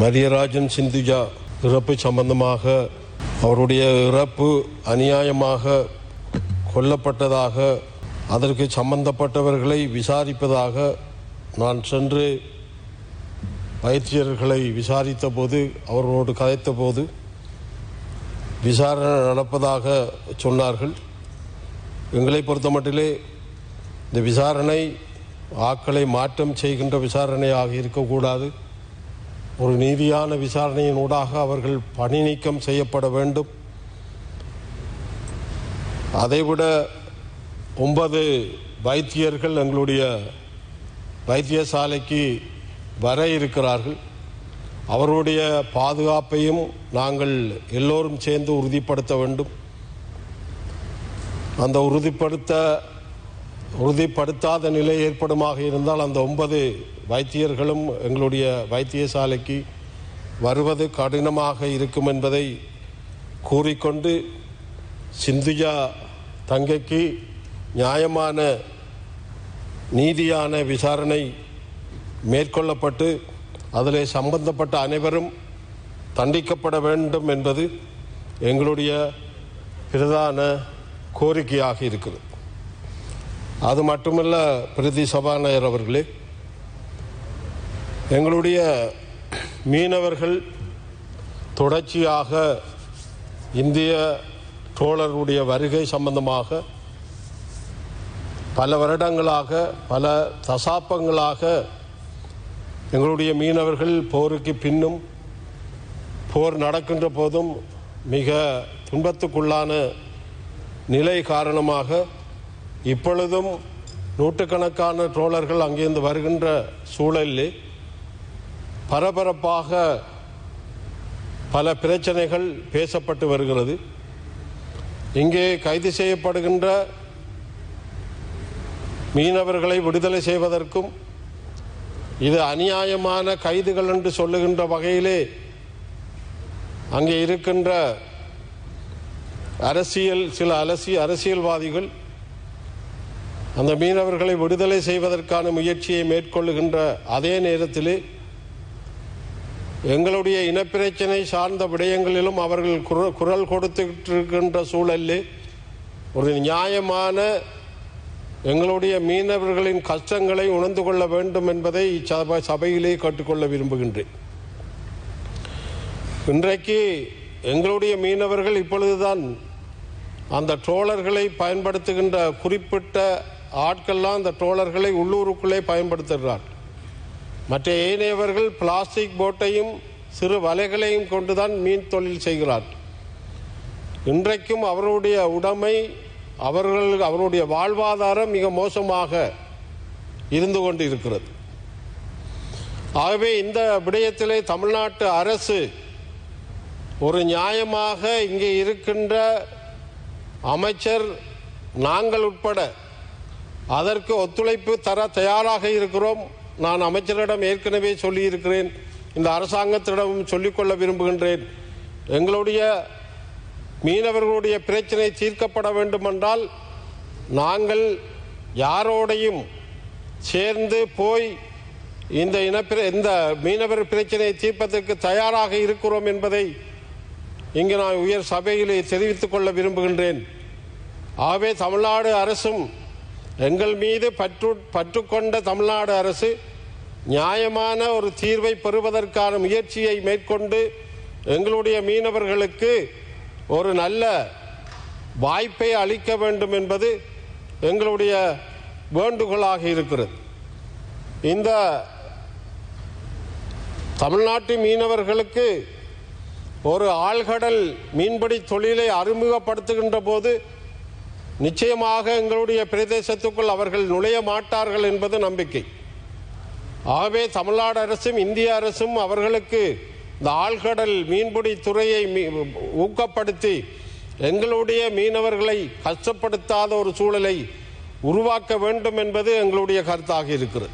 மரியராஜன் சிந்துஜா இறப்பு சம்பந்தமாக அவருடைய இறப்பு அநியாயமாக கொல்லப்பட்டதாக அதற்கு சம்பந்தப்பட்டவர்களை விசாரிப்பதாக நான் சென்று பயிற்சியர்களை விசாரித்த போது அவர்களோடு கதைத்த போது விசாரணை நடப்பதாக சொன்னார்கள். எங்களை பொறுத்தமட்டிலே இந்த விசாரணை ஆக்களை மாற்றம் செய்கின்ற விசாரணையாக இருக்கக்கூடாது. ஒரு நீதியான விசாரணையின் ஊடாக அவர்கள் பணி நீக்கம் செய்யப்பட வேண்டும். அதைவிட ஒன்பது வைத்தியர்கள் எங்களுடைய வைத்தியசாலைக்கு வர இருக்கிறார்கள். அவருடைய பாதுகாப்பையும் நாங்கள் எல்லோரும் சேர்ந்து உறுதிப்படுத்த வேண்டும். அந்த உறுதிப்படுத்த உறுதிப்படுத்தாத நிலை ஏற்படுமாக இருந்தால் அந்த ஒன்பது வைத்தியர்களும் எங்களுடைய வைத்தியசாலைக்கு வருவது கடினமாக இருக்கும் என்பதை கூறிக்கொண்டு சிந்துஜா தங்கைக்கு நியாயமான நீதியான விசாரணை மேற்கொள்ளப்பட்டு அதில் சம்பந்தப்பட்ட அனைவரும் தண்டிக்கப்பட வேண்டும் என்பது எங்களுடைய பிரதான கோரிக்கையாக இருக்கிறது அது மட்டுமல்ல பிரதி சபாநாயகர் அவர்களே எங்களுடைய மீனவர்கள் தொடர்ச்சியாக இந்திய தோழருடைய வருகை சம்பந்தமாக பல வருடங்களாக பல தசாப்பங்களாக எங்களுடைய மீனவர்கள் போருக்கு பின்னும் போர் நடக்கின்ற போதும் மிக துன்பத்துக்குள்ளான நிலை காரணமாக இப்பொழுதும் நூற்றுக்கணக்கான ட்ரோலர்கள் அங்கிருந்து வருகின்ற சூழலில் பரபரப்பாக பல பிரச்சனைகள் பேசப்பட்டு வருகிறது. இங்கே கைது செய்யப்படுகின்ற மீனவர்களை விடுதலை செய்வதற்கும் இது அநியாயமான கைதுகள் என்று சொல்லுகின்ற வகையிலே அங்கே இருக்கின்ற அரசியல் சில அலசி அரசியல்வாதிகள் அந்த மீனவர்களை விடுதலை செய்வதற்கான முயற்சியை மேற்கொள்ளுகின்ற அதே நேரத்தில் எங்களுடைய இனப்பிரச்சனை சார்ந்த விடயங்களிலும் அவர்கள் குரல் குரல் கொடுத்திருக்கின்ற சூழலில் ஒரு நியாயமான எங்களுடைய மீனவர்களின் கஷ்டங்களை உணர்ந்து கொள்ள வேண்டும் என்பதை இச்சபை சபையிலே கற்றுக்கொள்ள விரும்புகின்றேன். இன்றைக்கு எங்களுடைய மீனவர்கள் இப்பொழுதுதான் அந்த ட்ரோலர்களை பயன்படுத்துகின்ற குறிப்பிட்ட ஆட்கள்லாம் அந்த ட்ரோலர்களை உள்ளூருக்குள்ளே பயன்படுத்துகிறார். மற்ற ஏனையவர்கள் பிளாஸ்டிக் போட்டையும் சிறு வலைகளையும் கொண்டுதான் மீன் தொழில் செய்கிறார். இன்றைக்கும் அவருடைய உடைமை அவர்கள் அவருடைய வாழ்வாதாரம் மிக மோசமாக இருந்து கொண்டு இருக்கிறது ஆகவே இந்த விடயத்திலே தமிழ்நாட்டு அரசு ஒரு நியாயமாக இங்கே இருக்கின்ற அமைச்சர் நாங்கள் உட்பட அதற்கு ஒத்துழைப்பு தர தயாராக இருக்கிறோம். நான் அமைச்சரிடம் ஏற்கனவே சொல்லியிருக்கிறேன். இந்த அரசாங்கத்திடமும் சொல்லிக்கொள்ள விரும்புகின்றேன். எங்களுடைய மீனவர்களுடைய பிரச்சனை தீர்க்கப்பட வேண்டுமென்றால் நாங்கள் யாரோடையும் சேர்ந்து போய் இந்த இனப்பிர இந்த மீனவர் பிரச்சனையை தீர்ப்பதற்கு தயாராக இருக்கிறோம் என்பதை இங்கு நான் உயர் சபையிலே தெரிவித்துக் கொள்ள விரும்புகின்றேன். ஆகவே தமிழ்நாடு அரசும் எங்கள் மீது பற்று பற்றுக்கொண்ட தமிழ்நாடு அரசு நியாயமான ஒரு தீர்வை பெறுவதற்கான முயற்சியை மேற்கொண்டு எங்களுடைய மீனவர்களுக்கு ஒரு நல்ல வாய்ப்பை அளிக்க வேண்டும் என்பது எங்களுடைய வேண்டுகோளாக இருக்கிறது. இந்த தமிழ்நாட்டு மீனவர்களுக்கு ஒரு ஆழ்கடல் மீன்பிடி தொழிலை அறிமுகப்படுத்துகின்ற போது நிச்சயமாக எங்களுடைய பிரதேசத்துக்குள் அவர்கள் நுழைய மாட்டார்கள் என்பது நம்பிக்கை. ஆகவே தமிழ்நாடு அரசும் இந்திய அரசும் அவர்களுக்கு இந்த ஆழ்கடல் மீன்பிடி துறையை மீ- ஊக்கப்படுத்தி எங்களுடைய மீனவர்களை கஷ்டப்படுத்தாத ஒரு சூழலை உருவாக்க வேண்டும் என்பது எங்களுடைய கருத்தாக இருக்கிறது.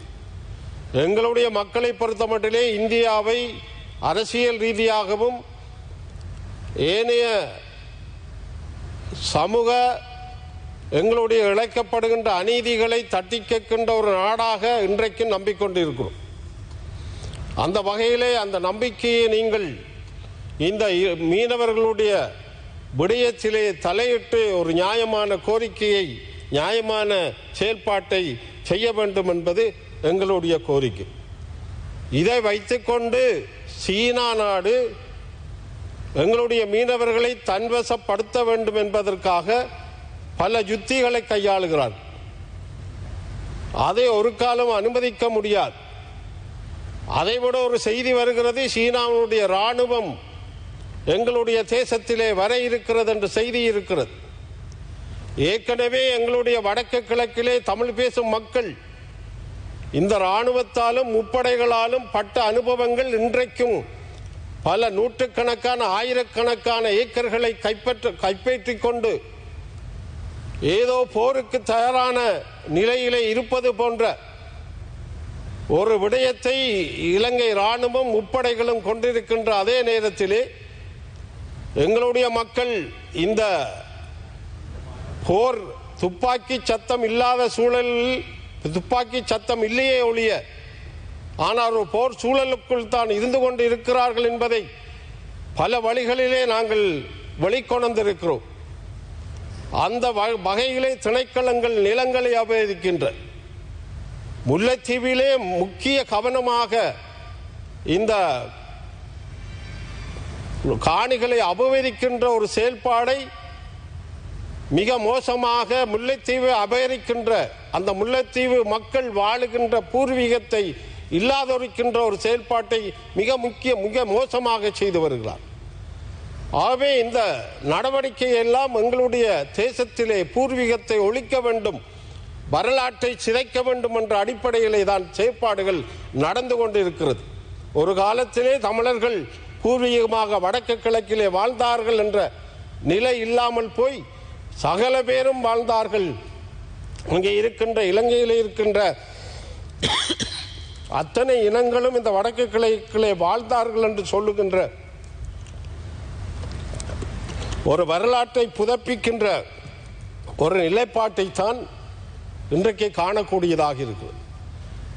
எங்களுடைய மக்களை பொறுத்தமட்டிலே இந்தியாவை அரசியல் ரீதியாகவும் ஏனைய சமூக எங்களுடைய இழைக்கப்படுகின்ற அநீதிகளை தட்டி கேட்கின்ற ஒரு நாடாக இன்றைக்கு நம்பிக்கொண்டிருக்கிறோம். அந்த வகையிலே அந்த நம்பிக்கையை நீங்கள் இந்த மீனவர்களுடைய விடயத்திலே தலையிட்டு ஒரு நியாயமான கோரிக்கையை நியாயமான செயல்பாட்டை செய்ய வேண்டும் என்பது எங்களுடைய கோரிக்கை. இதை வைத்துக்கொண்டு சீனா நாடு எங்களுடைய மீனவர்களை தன்வசப்படுத்த வேண்டும் என்பதற்காக பல யுத்திகளை கையாளுகிறார் அதை ஒரு காலம் அனுமதிக்க முடியாது. அதைவிட ஒரு செய்தி வருகிறது சீனாவுடைய ராணுவம் எங்களுடைய தேசத்திலே வர இருக்கிறது என்று செய்தி இருக்கிறது. ஏற்கனவே எங்களுடைய வடக்கு கிழக்கிலே தமிழ் பேசும் மக்கள் இந்த ராணுவத்தாலும் முப்படைகளாலும் பட்ட அனுபவங்கள் இன்றைக்கும் பல நூற்றுக்கணக்கான ஆயிரக்கணக்கான ஏக்கர்களை கைப்பற்ற கைப்பற்றிக் கொண்டு ஏதோ போருக்கு தயாரான நிலையிலே இருப்பது போன்ற ஒரு விடயத்தை இலங்கை ராணுவம் முப்படைகளும் கொண்டிருக்கின்ற அதே நேரத்திலே எங்களுடைய மக்கள் இந்த போர் துப்பாக்கி சத்தம் இல்லாத சூழலில் துப்பாக்கி சத்தம் இல்லையே ஒழிய ஆனால் ஒரு போர் சூழலுக்குள் தான் இருந்து கொண்டு இருக்கிறார்கள் என்பதை பல வழிகளிலே நாங்கள் வெளிக்கொணர்ந்திருக்கிறோம். அந்த வ- வகையிலே திணைக்களங்கள் நிலங்களை அபகரிக்கின்ற முல்லைத்தீவிலே முக்கிய கவனமாக இந்த காணிகளை அபகரிக்கின்ற ஒரு செயல்பாடை மிக மோசமாக முல்லைத்தீவு அபகரிக்கின்ற அந்த முல்லைத்தீவு மக்கள் வாழுகின்ற பூர்வீகத்தை இல்லாதொருக்கின்ற ஒரு செயல்பாட்டை மிக முக்கிய மிக மோசமாக செய்து வருகிறார். ஆகவே இந்த நடவடிக்கை எல்லாம் எங்களுடைய தேசத்திலே பூர்வீகத்தை ஒழிக்க வேண்டும் வரலாற்றை சிதைக்க வேண்டும் என்ற அடிப்படையிலே தான் செயற்பாடுகள் நடந்து கொண்டிருக்கிறது. ஒரு காலத்திலே தமிழர்கள் பூர்வீகமாக வடக்கு கிழக்கிலே வாழ்ந்தார்கள் என்ற நிலை இல்லாமல் போய் சகல பேரும் வாழ்ந்தார்கள். இங்கே இருக்கின்ற இலங்கையில் இருக்கின்ற அத்தனை இனங்களும் இந்த வடக்கு கிழக்கிலே வாழ்ந்தார்கள் என்று சொல்லுகின்ற ஒரு வரலாற்றை புதப்பிக்கின்ற ஒரு நிலைப்பாட்டை தான் இன்றைக்கு காணக்கூடியதாக இருக்குது.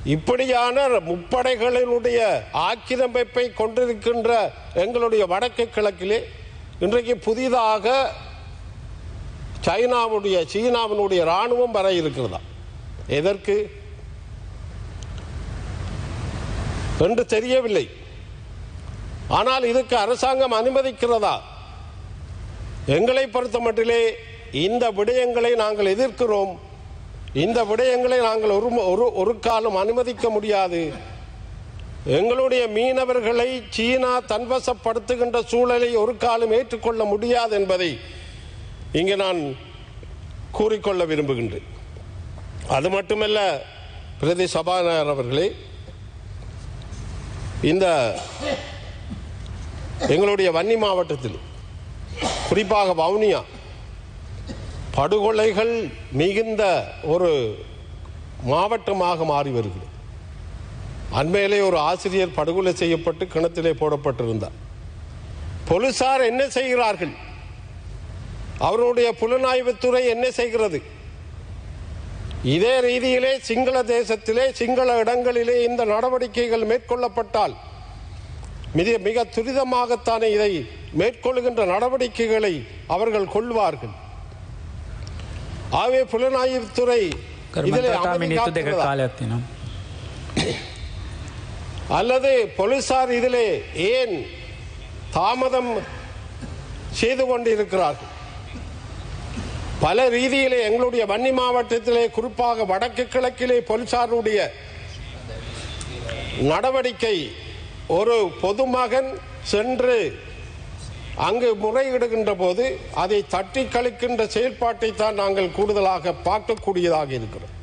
இப்படியான முப்படைகளினுடைய ஆக்கிரமிப்பை கொண்டிருக்கின்ற எங்களுடைய வடக்கு கிழக்கிலே இன்றைக்கு புதிதாக சைனாவுடைய சீனாவினுடைய ராணுவம் வர இருக்கிறதா? எதற்கு? என்று தெரியவில்லை. ஆனால் இதுக்கு அரசாங்கம் அனுமதிக்கிறதா? எங்களை பொறுத்த மட்டிலே இந்த விடயங்களை நாங்கள் எதிர்க்கிறோம். இந்த விடயங்களை நாங்கள் ஒரு ஒரு ஒரு காலம் அனுமதிக்க முடியாது. எங்களுடைய மீனவர்களை சீனா தன்வசப்படுத்துகின்ற சூழலை ஒரு காலம் ஏற்றுக்கொள்ள முடியாது என்பதை இங்கே நான் கூறிக்கொள்ள விரும்புகின்றேன். அது மட்டுமல்ல பிரதி சபாநாயகர் அவர்களே இந்த எங்களுடைய வன்னி மாவட்டத்தில் குறிப்பாக வவுனியா. படுகொலைகள் மிகுந்த ஒரு மாவட்டமாக மாறி வருகிறது. அண்மையிலே ஒரு ஆசிரியர் படுகொலை செய்யப்பட்டு கிணத்திலே போடப்பட்டிருந்தார். போலீசார் என்ன செய்கிறார்கள்? அவருடைய புலனாய்வுத்துறை என்ன செய்கிறது? இதே ரீதியிலே சிங்கள தேசத்திலே சிங்கள இடங்களிலே இந்த நடவடிக்கைகள் மேற்கொள்ளப்பட்டால் மிக மிக துரிதமாகத்தானே இதை மேற்கொள்கின்ற நடவடிக்கைகளை அவர்கள் கொள்வார்கள். ஆகவே புலனாய்வுத்துறை அல்லது போலீசார் இதிலே ஏன் தாமதம் செய்து கொண்டிருக்கிறார்கள்? பல ரீதியிலே எங்களுடைய வன்னி மாவட்டத்திலே குறிப்பாக வடக்கு கிழக்கிலே போலீசாருடைய நடவடிக்கை ஒரு பொதுமகன் சென்று அங்கு முறையிடுகின்ற போது அதை தட்டி கழிக்கின்ற செயல்பாட்டை தான் நாங்கள் கூடுதலாக பார்க்கக்கூடியதாக இருக்கிறோம்.